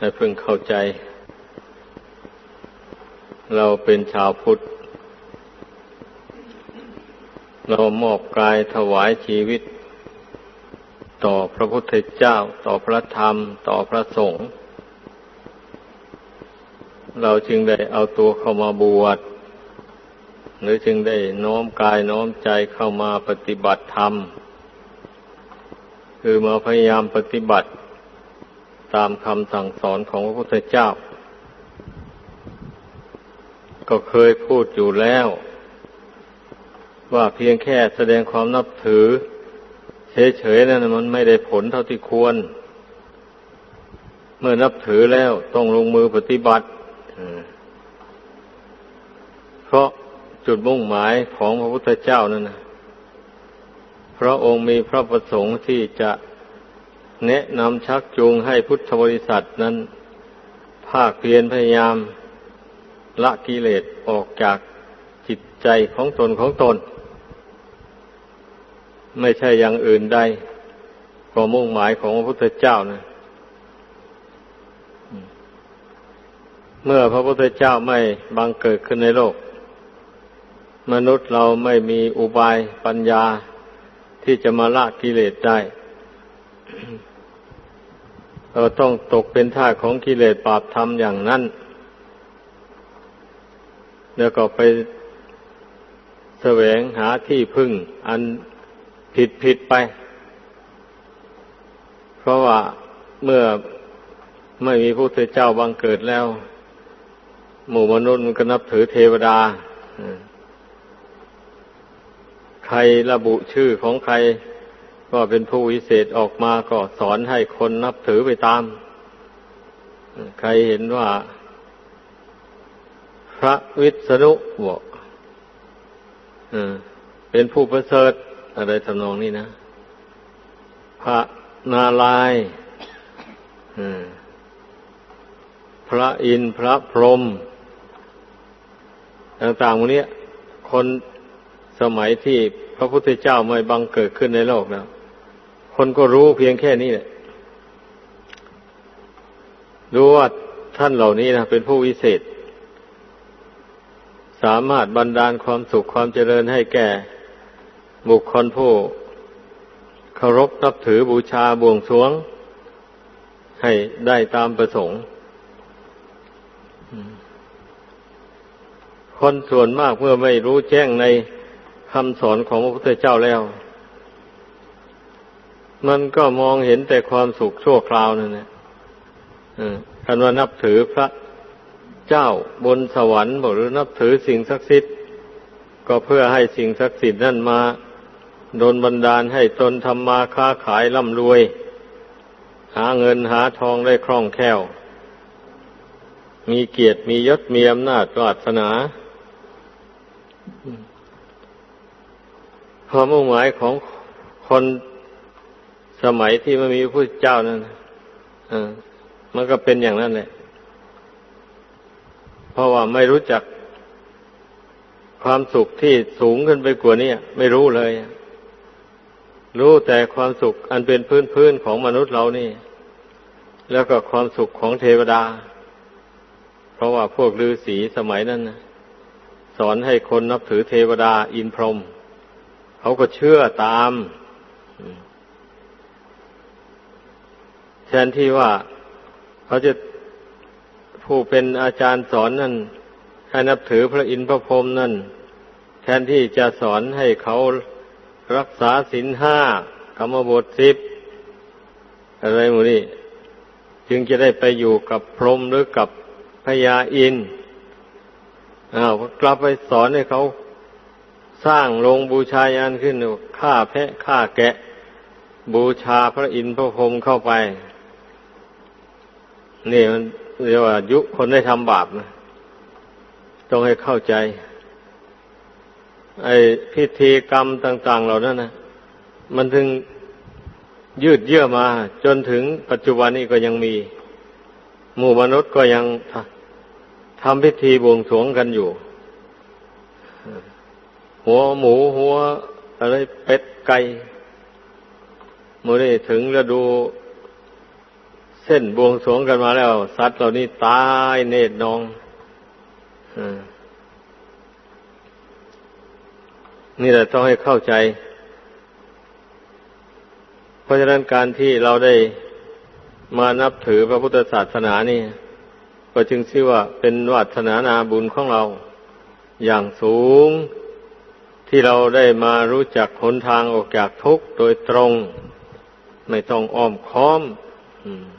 ให้เพิ่งเข้าใจ เราเป็นชาวพุทธ เรามอบกายถวายชีวิต ต่อพระพุทธเจ้า ต่อพระธรรม ต่อพระสงฆ์เราจึงได้เอาตัวเข้ามาบวชหรือจึงได้น้อมกายน้อมใจเข้ามาปฏิบัติธรรม คือมาพยายามปฏิบัติ ตามคำสั่งสอนของพระพุทธเจ้า ก็เคยพูดอยู่แล้ว ว่าเพียงแค่แสดงความนับถือ เฉยๆนั่นมันไม่ได้ผลเท่าที่ควร เมื่อนับถือแล้วต้องลงมือปฏิบัติเพราะจุดมุ่งหมายของพระพุทธเจ้านั่นนะพระองค์มีพระประสงค์ที่จะ แนะนำชักจูงให้พุทธบริษัทนั้น ภาคเพียรพยายาม ละกิเลสออกจากจิตใจของตนของตน ไม่ใช่อย่างอื่นใดก็มุ่งหมายของพระพุทธเจ้านะเมื่อพระพุทธเจ้าไม่บังเกิดขึ้นในโลก มนุษย์เราไม่มีอุบายปัญญาที่จะมาละกิเลสได้ เราต้องตกเป็นท่าของกิเลสปราบธรรมอย่างนั้น แล้วก็ไปแสวงหาที่พึ่ง อันผิดผิดไป เพราะว่าเมื่อไม่มีพระพุทธเจ้าบังเกิดแล้ว หมู่มนุษย์มันก็นับถือเทวดา ใครระบุชื่อของใคร ก็เป็นผู้วิเศษออกมาก็สอนให้คนนับถือไปตาม ใครเห็นว่า พระวิษณุบอกเป็นผู้ประเสริฐอะไรทำนองนี้นะ พระนาลายพระอินพระพรหมต่างๆพวกนี้คนสมัยที่พระพุทธเจ้าไม่บังเกิดขึ้นในโลกแล้ว คนก็รู้เพียงแค่นี้แหละรู้ว่าท่านเหล่านี้นะเป็นผู้วิเศษ สามารถบรรดาลความสุขความเจริญให้แก่ บุคคลผู้เคารพนับถือบูชาบวงสรวง ให้ได้ตามประสงค์ คนส่วนมากเมื่อไม่รู้แจ้งในคำสอนของพระพุทธเจ้าแล้ว มันก็มองเห็นแต่ความสุขชั่วคราวนั่นแหละคันว่านับถือพระเจ้าบนสวรรค์หรือนับถือสิ่งศักดิ์สิทธิ์ก็เพื่อให้สิ่งศักดิ์สิทธิ์นั่นมาโดนบันดาลให้ตนทำมาค้าขายร่ำรวย หาเงินหาทองได้คล่องแคล่ว มีเกียรติมียศมีอำนาจปรารถนาความมุ่งหมายของคน สมัยที่ไม่มีพระพุทธเจ้านั่นมันก็เป็นอย่างนั้นแหละ เพราะว่าไม่รู้จักความสุขที่สูงขึ้นไปกว่านี้ไม่รู้เลย รู้แต่ความสุขอันเป็นพื้นพื้นของมนุษย์เรานี่ แล้วก็ความสุขของเทวดา เพราะว่าพวกฤาษีสมัยนั้นนะสอนให้คนนับถือเทวดาอินพรหมเขาก็เชื่อตาม แทนที่ว่าเขาจะผู้เป็นอาจารย์สอนนั่นให้นับถือพระอินทร์พระพรหมนั่น แทนที่จะสอนให้เขารักษาศีลห้ากรรมบทสิบอะไรหมดนี่จึงจะได้ไปอยู่กับพรหมหรือกับพญาอินอ้าวกลับไปสอนให้เขาสร้างโรงบูชายันขึ้นฆ่าแพะฆ่าแกะ บูชาพระอินทร์พระพรหมเข้าไป นี่มันเรียกว่ายุคนได้ทำบาปนะ ต้องให้เข้าใจ ไอ้พิธีกรรมต่าง ๆ เหล่านั้นนะมันถึงยืดเยื้อมา จนถึงปัจจุบันนี้ก็ยังมี หมู่มนุษย์ก็ยังทำพิธีบวงสรวงกันอยู่ หัวหมูหัวอะไรเป็ดไก่เมื่อได้ถึงฤดู เส้นบวงสรวงกันมาแล้ว สัตว์เหล่านี้ตายเนตรนองนี่แหละต้องให้เข้าใจ เพราะฉะนั้นการที่เราได้มานับถือพระพุทธศาสนานี่ก็จึงชื่อว่าเป็นวัฒนานาบุญของเรา อย่างสูงที่เราได้มารู้จักหนทางออกจากทุกข์โดยตรง ไม่ต้องอ้อมค้อมอั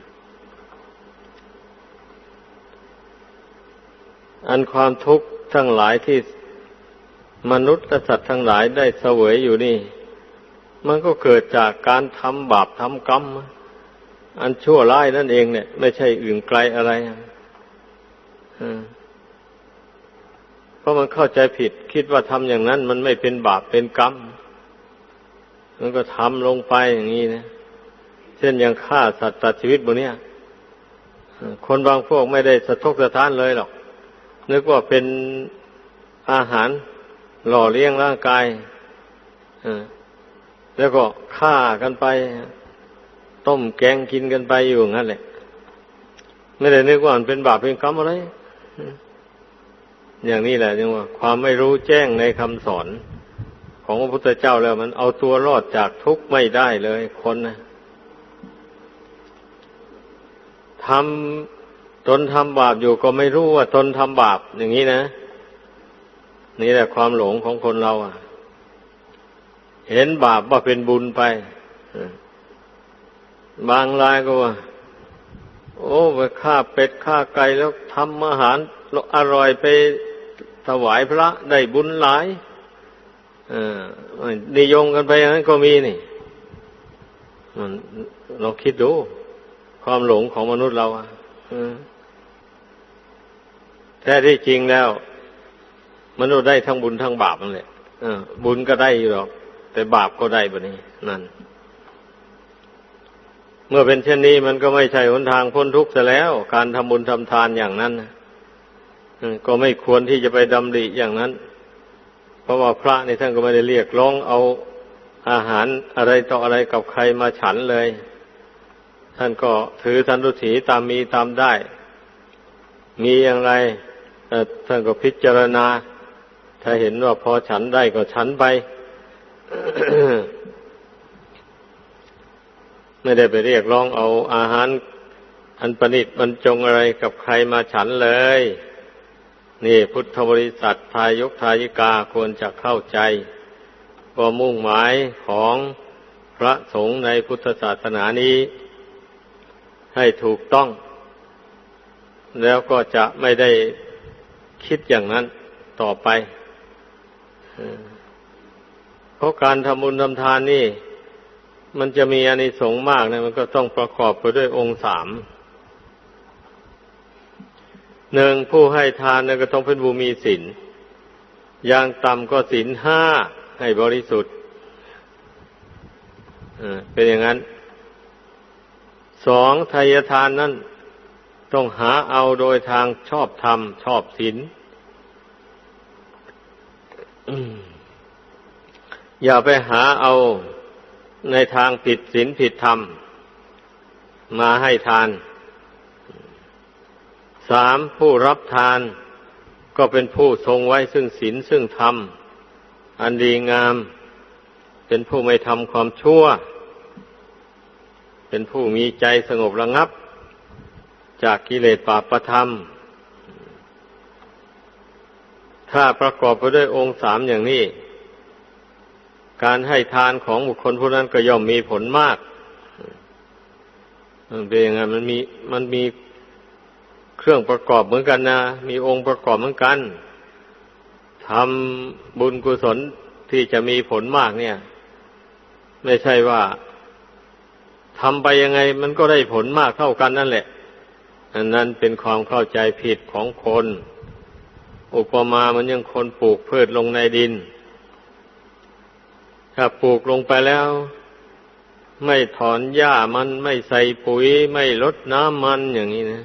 อันความทุกข์ทั้งหลายที่มนุษย์และสัตว์ทั้งหลายได้เสวยอยู่นี่ มันก็เกิดจากการทำบาปทำกรรม อันชั่วร้ายนั่นเองเนี่ย ไม่ใช่อื่นไกลอะไรเพราะมันเข้าใจผิด คิดว่าทำอย่างนั้น มันไม่เป็นบาปเป็นกรรม มันก็ทำลงไปอย่างนี้นะเช่นอย่างฆ่าสัตว์ตัดชีวิตบนเนี้ยคนบางพวกไม่ได้สะทกสะท้านเลยหรอก นึกว่าเป็นอาหารหล่อเลี้ยงร่างกายแล้วก็ฆ่ากันไป ต้มแกงกินกันไปอยู่งั้นแหละ ไม่ได้นึกว่ามันเป็นบาปเป็นกรรมอะไร อย่างนี้แหละจึงว่า ความไม่รู้แจ้งในคำสอน ของพระพุทธเจ้าแล้ว มันเอาตัวรอดจากทุกข์ไม่ได้เลยคนนะทำ ตนทำบาปอยู่ก็ไม่รู้ว่าตนทำบาปอย่างนี้นะ นี่แหละความหลงของคนเราอะ เห็นบาปว่าเป็นบุญไปบางรายก็ว่า โอ้ไปฆ่าเป็ดฆ่าไก่แล้วทำอาหารอร่อยไปถวายพระได้บุญหลายนิยมกันไปอย่างนั้นก็มีนี่มันเราคิดดู ความหลงของมนุษย์เราอะ ท้ที่จริงแล้ว มนุษย์ได้ทั้งบุญทั้งบาปนั่นแหละบุญก็ได้อยู่หรอก แต่บาปก็ได้แบบนี้ นั่น เมื่อเป็นเช่นนี้มันก็ไม่ใช่หนทางพ้นทุกข์จะแล้ว การทำบุญทำทานอย่างนั้นก็ไม่ควรที่จะไปดำริอย่างนั้น เพราะว่าพระในท่านก็ไม่ได้เรียกร้องเอาอาหารอะไรต่ออะไรกับใครมาฉันเลย ท่านก็ถือสันตุถีตามมีตามได้ มีอย่างไร ท่านก็พิจารณา ถ้าเห็นว่าพอฉันได้ก็ฉันไป ไม่ได้ไปเรียกร้องเอาอาหาร อันประณิตบรรจงอะไรกับใครมาฉันเลย นี่พุทธบริษัททายกทายิกาควรจะเข้าใจว่ามุ่งหมายของพระสงฆ์ในพุทธศาสนานี้ ให้ถูกต้อง แล้วก็จะไม่ได้ คิดอย่างนั้นต่อไปเพราะการทำบุญทำทานนี่ มันจะมีอานิสงส์มากนะมันก็ต้องประกอบไปด้วยองค์สามหนึ่งผู้ให้ทานนก็ต้องเป็นบูมีศีลอย่างต่ำก็ศีลห้าให้บริสุทธิ์เป็นอย่างนั้น สองทายทานนั้น ต้องหาเอาโดยทางชอบธรรม ชอบศีลอย่าไปหาเอาในทางผิดศีลผิดธรรม มาให้ทาน สามผู้รับทานก็เป็นผู้ทรงไว้ซึ่งศีลซึ่งธรรม อันดีงาม เป็นผู้ไม่ทำความชั่ว เป็นผู้มีใจสงบระงับ จากกิเลสปาประธรรม ถ้าประกอบไปด้วยองค์สามอย่างนี้ การให้ทานของบุคคลผู้นั้นก็ย่อมมีผลมากมันเป็นยังไงมันมีมันมีเครื่องประกอบเหมือนกันนะ มีองค์ประกอบเหมือนกันทำบุญกุศลที่จะมีผลมากเนี่ย ไม่ใช่ว่าทำไปยังไงมันก็ได้ผลมากเท่ากันนั่นแหละ อันนั้นเป็นความเข้าใจผิดของคน อุปมามันยังคนปลูกพืชลงในดิน ถ้าปลูกลงไปแล้ว ไม่ถอนหญ้ามันไม่ใส่ปุ๋ย ไม่ลดน้ำมันอย่างนี้นะ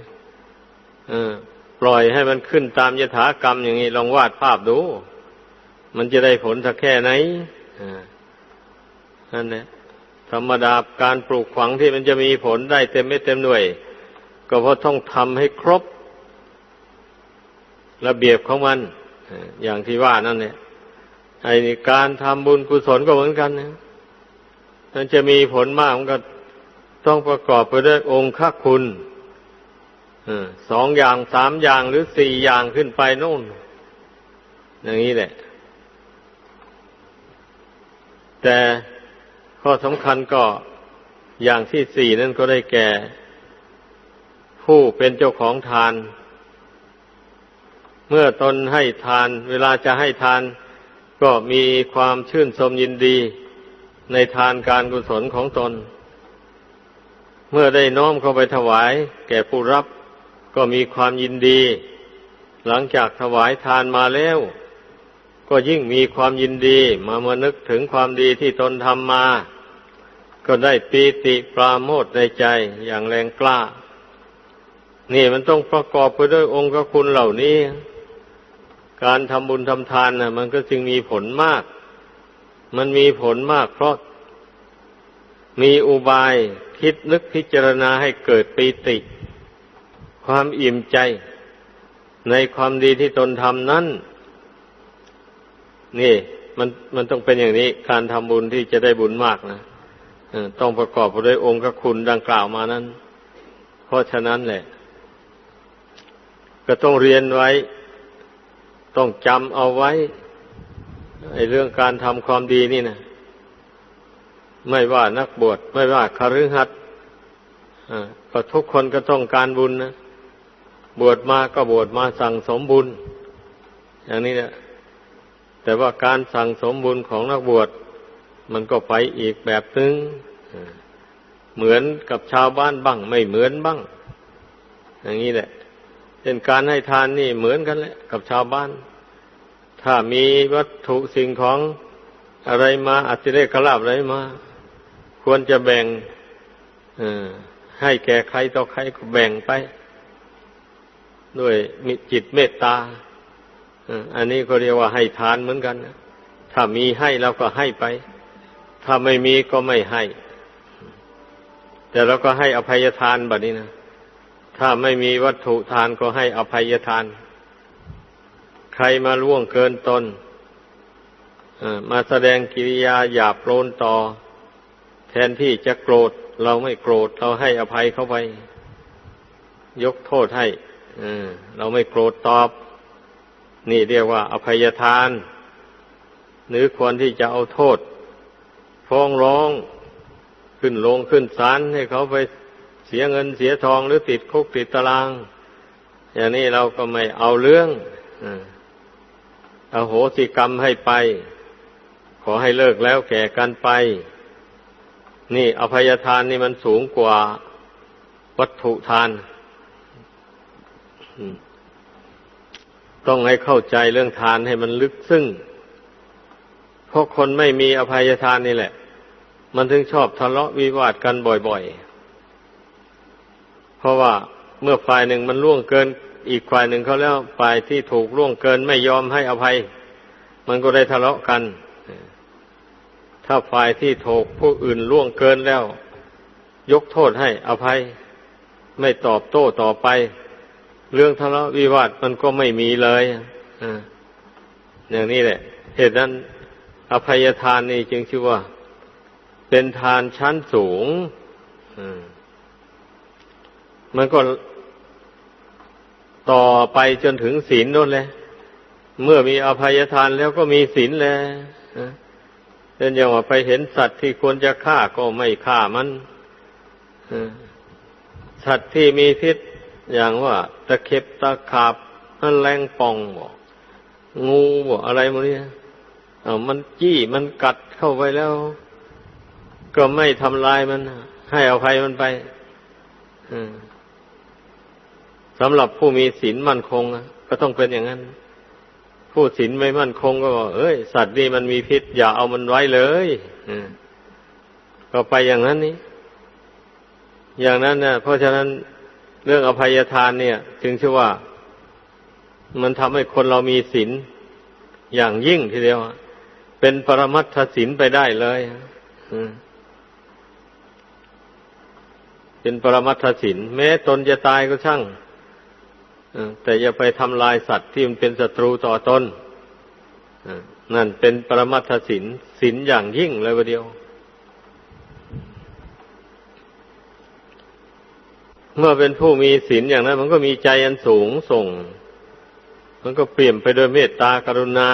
ปล่อยให้มันขึ้นตามยถากรรมอย่างนี้ ลองวาดภาพดู มันจะได้ผลสักแค่ไหนนั่นแหละธรรมดาการปลูกฝังที่มันจะมีผลได้เต็มไม่เต็มหน่วย ก็เพราะต้องทำให้ครบ ระเบียบของมัน อย่างที่ว่านั่นเนี่ยไอ้การทำบุญกุศลก็เหมือนกันนะมันจะมีผลมากมันก็ต้องประกอบไปด้วยองค์ข้าคุณสองอย่างสามอย่างหรือสี่อย่างขึ้นไปนู่น อย่างนี้แหละ แต่ข้อสำคัญก็อย่างที่สี่นั่นก็ได้แก่ ผู้เป็นเจ้าของทาน เมื่อตนให้ทาน เวลาจะให้ทาน ก็มีความชื่นชมยินดี ในทานการกุศลของตน เมื่อได้น้อมเข้าไปถวาย แก่ผู้รับก็มีความยินดี หลังจากถวายทานมาแล้ว ก็ยิ่งมีความยินดีมาเมื่อนึกถึงความดีที่ตนทำมา ก็ได้ปีติปราโมทในใจอย่างแรงกล้า นี่มันต้องประกอบไปด้วยองค์คุณเหล่านี้ การทำบุญทำทานนะมันก็จึงมีผลมาก มันมีผลมาก เพราะมีอุบายคิดนึกพิจารณาให้เกิดปีติ ความอิ่มใจ ในความดีที่ตนทำนั้น นี่มันมันต้องเป็นอย่างนี้ การทำบุญที่จะได้บุญมากนะต้องประกอบไปด้วยองค์คุณดังกล่าวมานั้น เพราะฉะนั้นแหละ ก็ต้องเรียนไว้ ต้องจำเอาไว้ไอ้เรื่องการทำความดีนี่นะไม่ว่านักบวชไม่ว่าคฤหัสถ์ก็ทุกคนก็ต้องการบุญนะบวชมาก็บวชมาสั่งสมบุญ อย่างนี้เนี่ยแต่ว่าการสั่งสมบุญของนักบวชมันก็ไปอีกแบบนึงเหมือนกับชาวบ้านบ้าง ไม่เหมือนบ้าง อย่างนี้แหละ เช่นการให้ทานนี่เหมือนกันแหละกับชาวบ้าน ถ้ามีวัตถุสิ่งของอะไรมาอัติเรกขลาบอะไรมา ควรจะแบ่งให้แก่ใครต่อใครก็แบ่งไป ด้วยมีจิตเมตตาอันนี้ก็เรียกว่าให้ทานเหมือนกันถ้ามีให้เราก็ให้ไป ถ้าไม่มีก็ไม่ให้ แต่เราก็ให้อภัยทานแบบนี้นะ ถ้าไม่มีวัตถุทานก็ให้อภัยทาน ใครมาล่วงเกินตนมาแสดงกิริยาหยาบโลนต่อ แทนที่จะโกรธ เราไม่โกรธ เราให้อภัยเข้าไป ยกโทษให้เราไม่โกรธตอบ นี่เรียกว่า อภัยทาน หรือควรที่จะเอาโทษ ฟ้องร้องขึ้นลงขึ้นศาลให้เขาไป สียเงินเสียทองหรือติดคุกติดตาราง อย่างนี้เราก็ไม่เอาเรื่องเอาโหสิกรรมให้ไป ขอให้เลิกแล้วแก่กันไป นี่อภัยทานนี่มันสูงกว่าวัตถุทาน ต้องให้เข้าใจเรื่องทานให้มันลึกซึ้งเพราะคนไม่มีอภัยทานนี่แหละ มันถึงชอบทะเลาะวิวาทกันบ่อยๆ ราะว่าเมื่อฝ่ายหนึ่งมันล่วงเกิน อีกฝ่ายหนึ่งเขาแล้วฝ่ายที่ถูกล่วงเกินไม่ยอมให้อภัย มันก็ได้ทะเลาะกัน ถ้าฝ่ายที่ถูกผู้อื่นล่วงเกินแล้ว ยกโทษให้อภัย ไม่ตอบโต้ต่อไป เรื่องทะเลาะวิวาทมันก็ไม่มีเลยออย่างนี้แหละ เหตุนั้น อภัยทานนี่จึงชื่อว่า เป็นทานชั้นสูงมั มันก็ต่อไปจนถึงศีลนั่นเลย เมื่อมีอภัยทานแล้วก็มีศีลแล้วเช่นอย่างว่าไปเห็นสัตว์ที่ควรจะฆ่าก็ไม่ฆ่ามันสัตว์ที่มีพิษอย่างว่าตะเข็บตะขาบแรงปองบอกงูบอกอะไรมาเนี่ยมันจี้มันกัดเข้าไปแล้ว ก็ไม่ทำลายมัน ให้อภัยมันไป สำหรับผู้มีศีลมั่นคงก็ต้องเป็นอย่างนั้น ผู้ศีลไม่มั่นคงก็บอกเอ้ย สัตว์นี่มันมีพิษ อย่าเอามันไว้เลยก็ไปอย่างนั้นนี้อย่างนั้นนะเพราะฉะนั้นเรื่องอภัยทานเนี่ยจึงชื่อว่า มันทำให้คนเรามีศีลอย่างยิ่งทีเดียวเป็นปรมัตถศีลไปได้เลยเป็นปรมัตถศีลแม้ตนจะตายก็ช่าง แต่อย่าไปทำลายสัตว์ที่มันเป็นศัตรูต่อตนนั่นเป็นปรมัตถศีลศีลอย่างยิ่งเลยวันเดียว เมื่อเป็นผู้มีศีลอย่างนั้น มันก็มีใจอันสูงส่ง มันก็เปลี่ยนไปด้วยเมตตากรุณา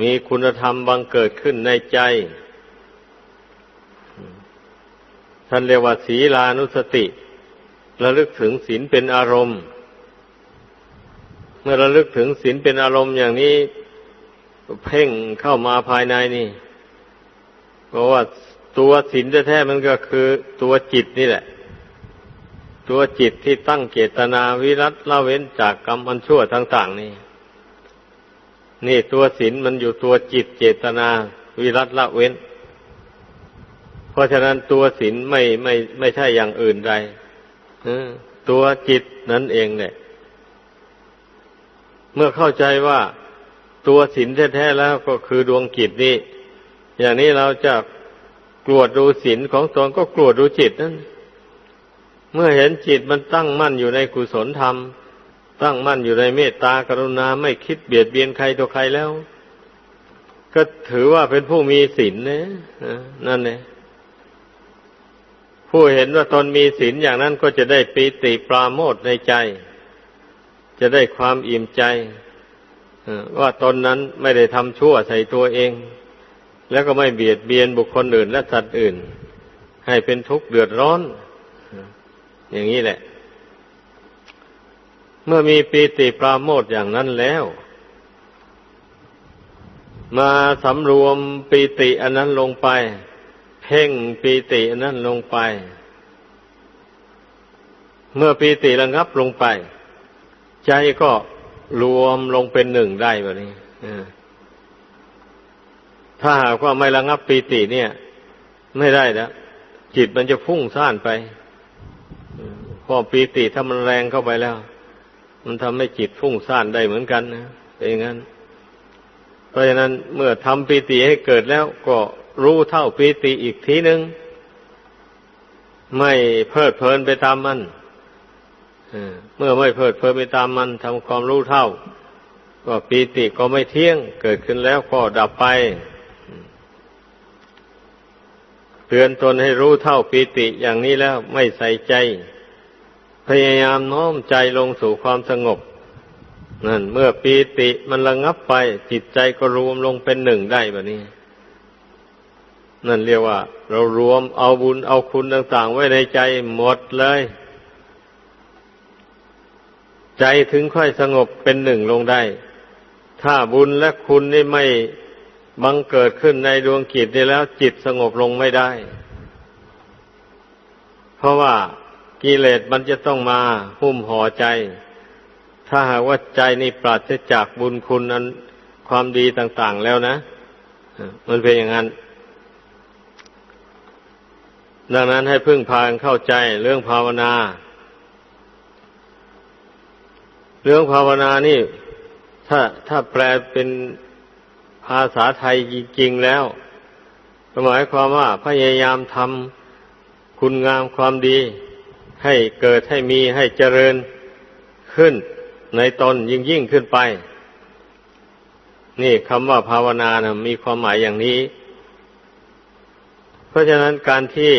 มีคุณธรรมบังเกิดขึ้นในใจ ท่านเรียกว่าศีลานุสติระลึกถึงศีลเป็นอารมณ์ มื่อระลึกถึงศีลเป็นอารมณ์อย่างนี้ เพ่งเข้ามาภายในนี่ เพราะว่าตัวศีลแท้ๆมันก็คือตัวจิตนี่แหละ ตัวจิตที่ตั้งเจตนาวิรัตละเว้นจากกรรมอันชั่วต่างๆนี่ นี่ตัวศีลมันอยู่ตัวจิตเจตนาวิรัตละเว้น เพราะฉะนั้นตัวศีลไม่ไม่ไม่ใช่อย่างอื่นใดตัวจิตนั่นเองเนี่ย เมื่อเข้าใจว่าตัวศีลแท้ๆแล้วก็คือดวงจิตนี่อย่างนี้เราจะกลวดดูศีลของตนก็กลวดดูจิตนั่นเมื่อเห็นจิตมันตั้งมั่นอยู่ในกุศลธรรม ตั้งมั่นอยู่ในเมตตากรุณาไม่คิดเบียดเบียนใครตัวใครแล้ว ก็ถือว่าเป็นผู้มีศีลนะนั่นเนี่ผู้เห็นว่าตนมีศีลอย่างนั้นก็จะได้ปีติปราโมทในใจ จะได้ความอิ่มใจว่าตนนั้นไม่ได้ทำชั่วใส่ตัวเอง แล้วก็ไม่เบียดเบียนบุคคลอื่นและสัตว์อื่น ให้เป็นทุกข์เดือดร้อน อย่างนี้แหละ เมื่อมีปีติปราโมทอย่างนั้นแล้ว มาสำรวมปีติอันนั้นลงไป เพ่งปีติอันนั้นลงไป เมื่อปีติระงับลงไป ใจก็รวมลงเป็นหนึ่งได้แบบนี้ถ้าหากว่าไม่ระงับปีติเนี่ย ไม่ได้แล้วจิตมันจะพุ่งซ่านไปพอปีติถ้ามันแรงเข้าไปแล้ว มันทำให้จิตฟุ้งซ่านได้เหมือนกันนะเป็นอย่างนั้น เพราะฉะนั้นเมื่อทำปีติให้เกิดแล้ว ก็รู้เท่าปีติอีกทีหนึ่งไม่เพลิดเพลินไปตามมัน เมื่อไม่เพลิดเพลินไปตามมันทำความรู้เท่า ก็ปีติก็ไม่เที่ยง เกิดขึ้นแล้วก็ดับไปเตือนตนให้รู้เท่าปีติอย่างนี้แล้วไม่ใส่ใจ พยายามน้อมใจลงสู่ความสงบนั่นเมื่อปีติมันระงับไป จิตใจก็รวมลงเป็นหนึ่งได้แบบนี้ นั่นเรียกว่า เรารวมเอาบุญเอาคุณต่าง ๆ ไว้ในใจหมดเลย ใจถึงค่อยสงบเป็นหนึ่งลงได้ ถ้าบุญและคุณนี่ไม่บังเกิดขึ้นในดวงจิตนี่แล้ว จิตสงบลงไม่ได้ เพราะว่ากิเลสมันจะต้องมาหุ้มห่อใจ ถ้าหากว่าใจนี่ปราศจากบุญคุณนั้นความดีต่าง ๆแล้วนะ มันเป็นอย่างนั้น ดังนั้นให้พึ่งพาเข้าใจเรื่องภาวนา เรื่องภาวนานี่ ถ้าถ้าแปลเป็นภาษาไทยจริงๆแล้วหมายความว่าพยายามทำคุณงามความดี ให้เกิดให้มีให้เจริญขึ้นในตนยิ่งยิ่งขึ้นไป นี่คำว่าภาวนานะมีความหมายอย่างนี้ เพราะฉะนั้นการที่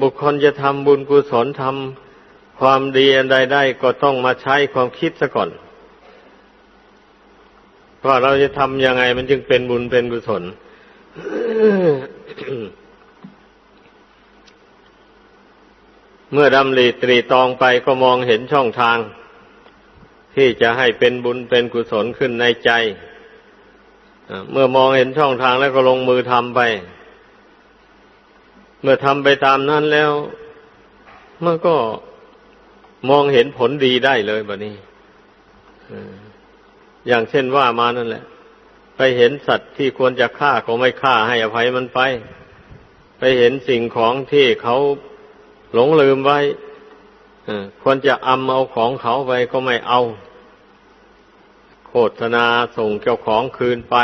บุคคลจะทำบุญกุศลทำ ความดีอันใดได้ก็ต้องมาใช้ความคิดซะก่อน ว่าเราจะทำยังไงมันจึงเป็นบุญเป็นกุศลเมื่อดำริตรีตองไปก็มองเห็นช่องทาง ที่จะให้เป็นบุญเป็นกุศลขึ้นในใจ เมื่อมองเห็นช่องทางแล้วก็ลงมือทำไป เมื่อทำไปตามนั้นแล้ว มันก็ มองเห็นผลดีได้เลยแบบนี้อย่างเช่นว่ามานั่นแหละ ไปเห็นสัตว์ที่ควรจะฆ่าก็ไม่ฆ่าให้อภัยมันไป ไปเห็นสิ่งของที่เขาหลงลืมไว้ควรจะอำเอาของเขาไปก็ไม่เอา โฆษณาส่งเจ้าของคืนไป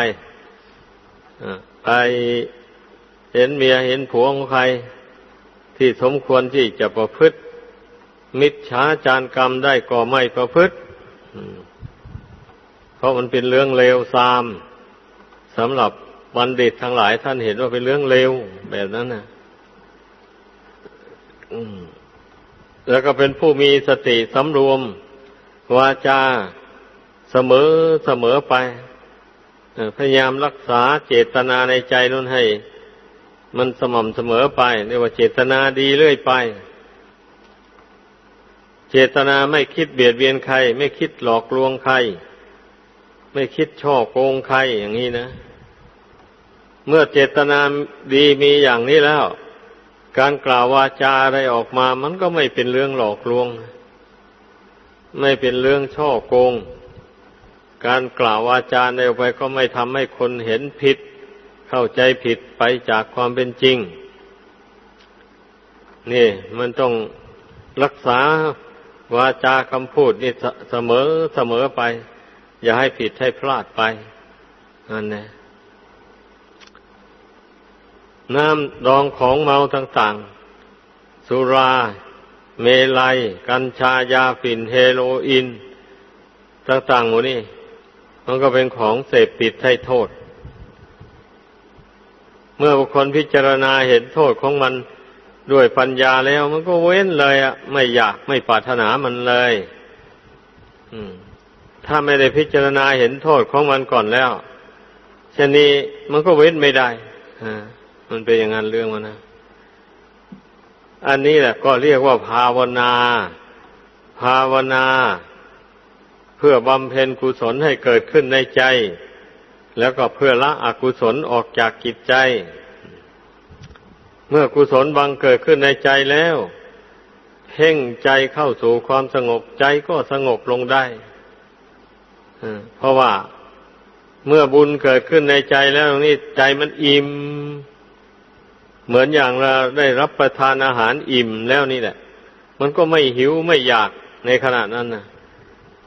ไปเห็นเมียเห็นผัวของใคร ที่ที่สมควรที่จะประพฤติ มิจฉาจารกรรมได้ก็ไม่ประพฤติเพราะมันเป็นเรื่องเลวทรามสำหรับบัณฑิตทั้งหลายท่านเห็นว่าเป็นเรื่องเลวแบบนั้นนะแล้วก็เป็นผู้มีสติสำรวม วาจาเสมอเสมอไปพยายามรักษาเจตนาในใจนั้นให้ มันสม่ำเสมอไปเรียกว่าเจตนาดีเรื่อยไป เจตนาไม่คิดเบียดเบียนใคร ไม่คิดหลอกลวงใคร ไม่คิดช่อโกงใครอย่างนี้นะ เมื่อเจตนาดีมีอย่างนี้แล้ว การกล่าววาจาอะไรออกมา มันก็ไม่เป็นเรื่องหลอกลวง ไม่เป็นเรื่องช่อโกง การกล่าววาจาในออกไปก็ไม่ทำให้คนเห็นผิด เข้าใจผิดไปจากความเป็นจริง นี่มันต้องรักษา วาจาคำพูดนี่เสมอเสมอไป อย่าให้ผิดให้พลาดไปนั่นแหละน้ำดองของเมาต่างๆ สุรา เมลัย กัญชายาฝิ่นเฮโรอีนต่างๆหมดนี่มันก็เป็นของเสพติดให้โทษ เมื่อบุคคลพิจารณาเห็นโทษของมัน ด้วยปัญญาแล้วมันก็เว้นเลยอะไม่อยากไม่ปรารถนามันเลย อืม ถ้าไม่ได้พิจารณาเห็นโทษของมันก่อนแล้วชะนี้มันก็เว้นไม่ได้อ่ามันเป็นอย่างนั้นเรื่องมันนะอันนี้แหละก็เรียกว่าภาวนา ภาวนา เพื่อบำเพ็ญกุศลให้เกิดขึ้นในใจ แล้วก็เพื่อละอกุศลออกจากกิจใจ เมื่อกุศลบังเกิดขึ้นในใจแล้วเพ่งใจเข้าสู่ความสงบใจก็สงบลงได้เพราะว่าเมื่อบุญเกิดขึ้นในใจแล้วนี่ใจมันอิ่ม เหมือนอย่างเราได้รับประทานอาหารอิ่มแล้วนี่แหละ มันก็ไม่หิวไม่อยากในขณะนั้นนะ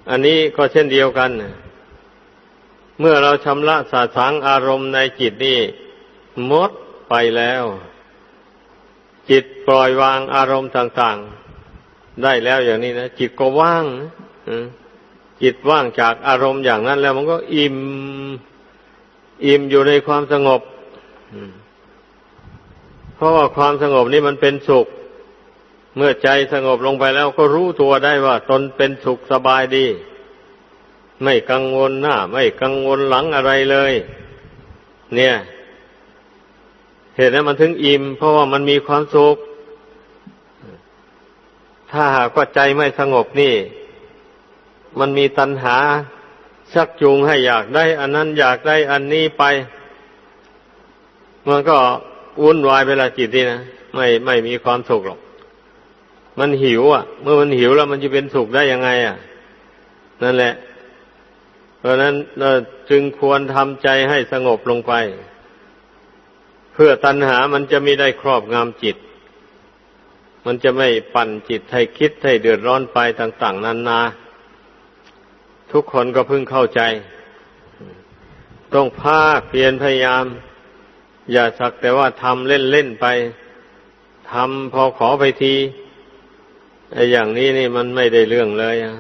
อันนี้ก็เช่นเดียวกันนะเมื่อเราชำระสาสางอารมณ์ในจิตนี่หมดไปแล้ว จิตปล่อยวางอารมณ์ต่างๆ ได้แล้วอย่างนี้นะจิตก็ว่างนะจิตว่างจากอารมณ์อย่างนั้นแล้วมันก็อิ่ม อิ่มอยู่ในความสงบเพราะว่าความสงบนี้มันเป็นสุข เมื่อใจสงบลงไปแล้วก็รู้ตัวได้ว่า ตนเป็นสุขสบายดี ไม่กังวลหน้า ไม่กังวลหลังอะไรเลย เนี่ย เหตุนั้นมันถึงอิ่ม เพราะว่ามันมีความสุข ถ้าหากว่าใจไม่สงบนี่ มันมีตัณหาชักจูงให้อยากได้อันนั้นอยากได้อันนี้ไป มันก็วุ่นวายเวลาจิตนี่นะไม่ไม่มีความสุขหรอก มันหิว อะ เมื่อมันหิวแล้วมันจะเป็นสุขได้ยังไง อะ นั่นแหละ เพราะนั้นเราจึงควรทำใจให้สงบลงไป เพื่อตัณหามันจะไม่ได้ครอบงำจิต มันจะไม่ปั่นจิตให้คิดให้เดือดร้อนไปต่าง ๆนานาทุกคนก็พึงเข้าใจ ต้องภาคเพียรพยายาม อย่าสักแต่ว่าทำเล่นๆไปทำพอขอไปทีไอ้อย่างนี้นี่มันไม่ได้เรื่องเลยอะ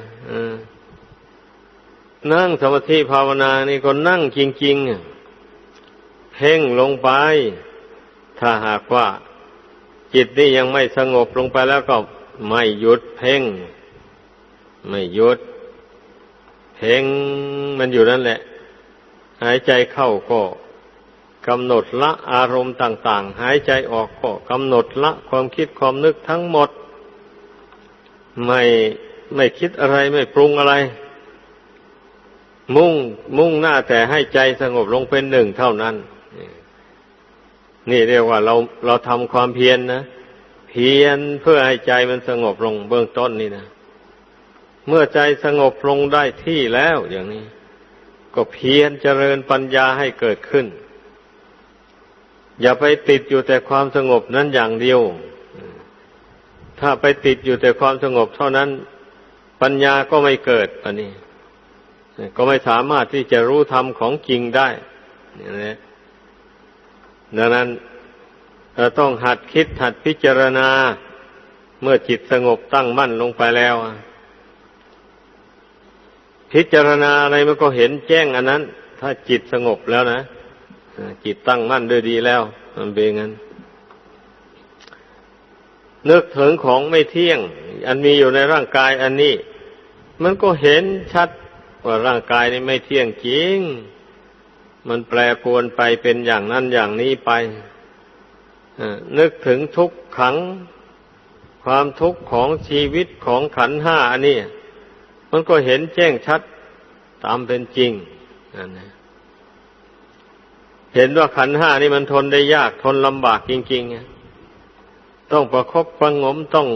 นั่งสมาธิภาวนานี่ก็นั่งจริง ๆ เพ่งลงไป ถ้าหากว่า จิตนี่ยังไม่สงบลงไปแล้วก็ไม่หยุดเพ่ง ไม่หยุด เพ่งมันอยู่นั่นแหละ หายใจเข้าก็กำหนดละอารมณ์ต่าง ๆ หายใจออกก็กำหนดละความคิดความนึกทั้งหมด ไม่ไม่คิดอะไรไม่ปรุงอะไร มุ่งมุ่งหน้าแต่ให้ใจสงบลงเป็นหนึ่งเท่านั้น นี่เรียกว่าเราเราทำความเพียรนนะเพียรเพื่อให้ใจมันสงบลงเบื้องต้นนี่นะเมื่อใจสงบลงได้ที่แล้วอย่างนี้ ก็เพียรเจริญปัญญาให้เกิดขึ้น อย่าไปติดอยู่แต่ความสงบนั้นอย่างเดียว ถ้าไปติดอยู่แต่ความสงบเท่านั้น ปัญญาก็ไม่เกิดอันนี้ ก็ไม่สามารถที่จะรู้ธรรมของจริงได้นี่แหละ ดังนั้นเราต้องหัดคิดหัดพิจารณา เมื่อจิตสงบตั้งมั่นลงไปแล้ว พิจารณาอะไรมันก็เห็นแจ้งอันนั้น ถ้าจิตสงบแล้วนะจิตตั้งมั่นด้วยดีแล้ว มันเป็นงั้นนึกถึงของไม่เที่ยง อันมีอยู่ในร่างกายอันนี้ มันก็เห็นชัดว่าร่างกายนี้ไม่เที่ยงจริง มันแปรปรวนไปเป็นอย่างนั้นอย่างนี้ไปนึกถึงทุกขัง ความทุกข์ของชีวิตของขันห้าอันนี้มันก็เห็นแจ้งชัดตามเป็นจริงนนเห็นว่าขันห้านี่มันทนได้ยากทนลำบากจริงๆต้องประคบประงมต้อง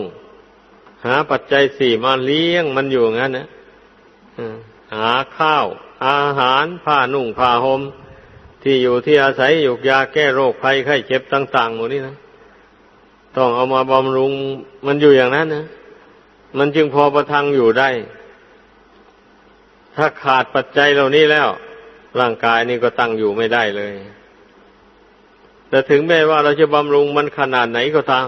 หาปัจจัยสี่มาเลี้ยงมันอยู่งั้นนะหาข้าว อาหารผ้านุ่งผ้าหม่มที่อยู่ที่อาศัยอยู่ยาแก้โรคภัยไข้เจ็บต่างๆหมดนี่นะต้องเอามาบำรุงมันอยู่อย่างนั้นนะมันจึงพอประทังอยู่ได้ ถ้าขาดปัจจัยเหล่านี้แล้ว ร่างกายนี่ก็ตั้งอยู่ไม่ได้เลย แต่ถึงแม้ว่าเราจะบำรุงมันขนาดไหนก็ตาม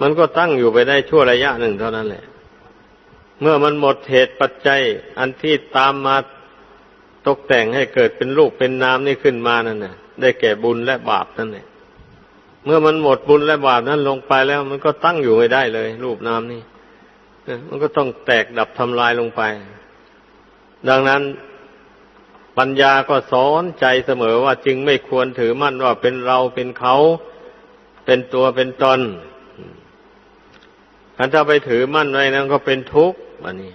มันก็ตั้งอยู่ไปได้ชั่วระยะหนึ่งเท่านั้นแหละ เมื่อมันหมดเหตุปัจจัย อันที่ตามมา ตกแต่งให้เกิดเป็นรูปเป็นนามนี่ขึ้นมานั่นน่ะ ได้แก่บุญและบาปนั่นแหละเมื่อมันหมดบุญและบาปนั้นลงไปแล้ว มันก็ตั้งอยู่ไม่ได้เลย รูปนามนี่มันก็ต้องแตกดับทำลายลงไป ดังนั้นปัญญาก็สอนใจเสมอว่าจึงไม่ควรถือมั่นว่าเป็นเราเป็นเขาเป็นตัวเป็นตนอันถ้าไปถือมั่นไว้นั้นก็เป็นทุกข์อันนี้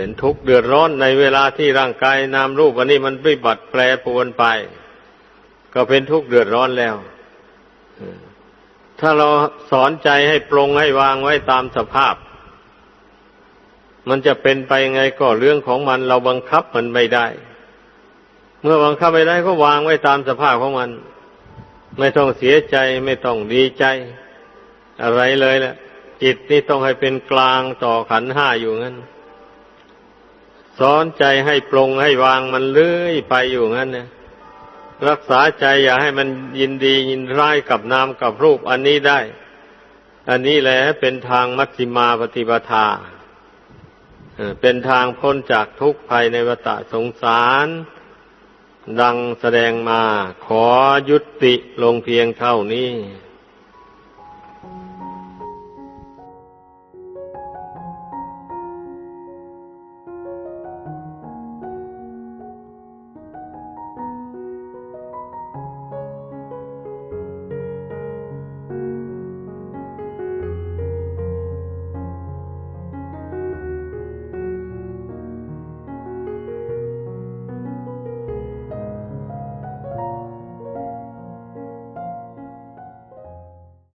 เป็นทุกข์เดือดร้อนในเวลาที่ร่างกายนามรูปอันนี้มันวิบัติแปรปวนไป ก็เป็นทุกข์เดือดร้อนแล้ว ถ้าเราสอนใจให้ปรงให้วางไว้ตามสภาพ มันจะเป็นไปยังไงก็เรื่องของมันเราบังคับมันไม่ได้ เมื่อบังคับไม่ได้ก็วางไว้ตามสภาพของมัน ไม่ต้องเสียใจไม่ต้องดีใจ อะไรเลยแหละจิตนี่ต้องให้เป็นกลางต่อขันห้าอยู่งั้น สอนใจให้ปรงให้วางมันเลื่อยไปอยู่งั้นนะรักษาใจอย่าให้มันยินดียินร้ายกับนามกับรูปอันนี้ได้ อันนี้แหละเป็นทางมัชฌิมาปฏิปทาเป็นทางพ้นจากทุกข์ภัยในวัฏสงสาร ดังแสดงมาขอยุติลงเพียงเท่านี้